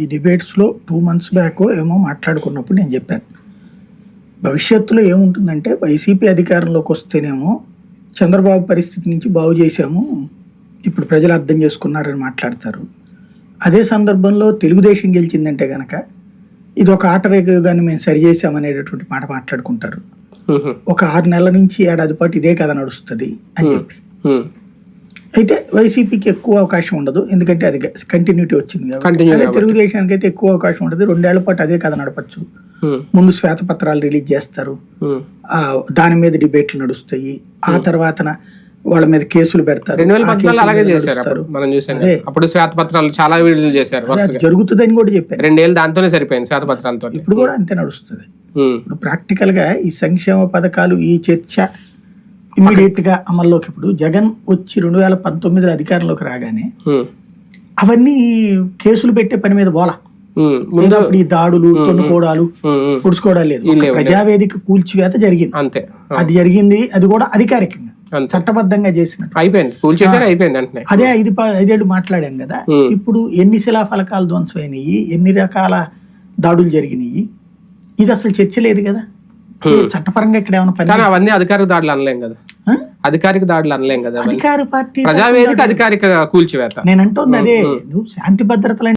ఈ డిబేట్స్లో two months back ఏమో మాట్లాడుకున్నప్పుడు నేను చెప్పాను. భవిష్యత్తులో ఏముంటుందంటే వైసీపీ అధికారంలోకి వస్తేనేమో చంద్రబాబు పరిస్థితి నుంచి బాగు చేశాము ఇప్పుడు ప్రజలు అర్థం చేసుకున్నారని మాట్లాడతారు. అదే సందర్భంలో తెలుగుదేశం గెలిచిందంటే గనక ఇది ఒక ఆట వేగంగాన్ని మేము సరి చేసామనేటటువంటి మాట మాట్లాడుకుంటారు. ఒక ఆరు నెలల నుంచి ఏడాది పాటు ఇదే కథ నడుస్తుంది అని చెప్పి. అయితే వైసీపీకి ఎక్కువ అవకాశం ఉండదు. ఎందుకంటే అది కంటిన్యూటీ వచ్చింది అదే. తెలుగుదేశానికి అయితే ఎక్కువ అవకాశం ఉండదు. రెండేళ్ళ పాటు అదే కథ నడపచ్చు. ఉమ్, ముందు శ్వేతపత్రాలు రిలీజ్ చేస్తారు. ఆ దాని మీద డిబేట్లు నడుస్తాయి. ఆ తర్వాతన వాళ్ళ మీద కేసులు పెడతారు. రెండు వేల పద్నాలుగు అలాగే చేశారు. అప్పుడు మనం చూసాం. అప్పుడు శ్వేతపత్రాలు చాలా విడుదల చేశారు జరుగుతుందని కూడా చెప్పాను రెండేళ్ళు దాంతోనే సరిపోయింది శ్వేతపత్రాలతో ఇప్పుడు కూడా అంతే నడుస్తుంది. ఇప్పుడు ప్రాక్టికల్గా ఈ సంక్షేమ పథకాలు ఈ చర్చ ఇమ్మీడియట్గా అమల్లోకి ఇప్పుడు జగన్ వచ్చి రెండు వేల పంతొమ్మిదిలో అధికారంలోకి రాగానే అవన్నీ కేసులు పెట్టే పని మీద అప్పుడు ఈ దాడులు తొన్నుకోవడాలు పొడుచుకోవడాలు లేదు. ప్రజావేదిక కూల్చివేత జరిగింది. అంతే. అది జరిగింది అది కూడా అధికారికంగా చట్టబద్ధంగా చేసినట్టు. అయిపోయింది అయిపోయింది అంటనే అదే ఐదు ఐదేళ్ళు మాట్లాడాం కదా. ఇప్పుడు ఎన్ని శిలాఫలకాలు ధ్వంసమైనవి ఎన్ని రకాల దాడులు జరిగినాయి ఇది అసలు చర్చ లేదు కదా. చట్టపరంగా ఇక్కడ ఏమైనా అవన్నీ అధికారిక దాడులు అనలేం కదా? అధికారిక దాడులు అనలేం కదా. అధికార పార్టీ ప్రజావేదిక అధికారిక కూల్చివేత. నేను అంటుంది అదే. నువ్వు శాంతి భద్రతలు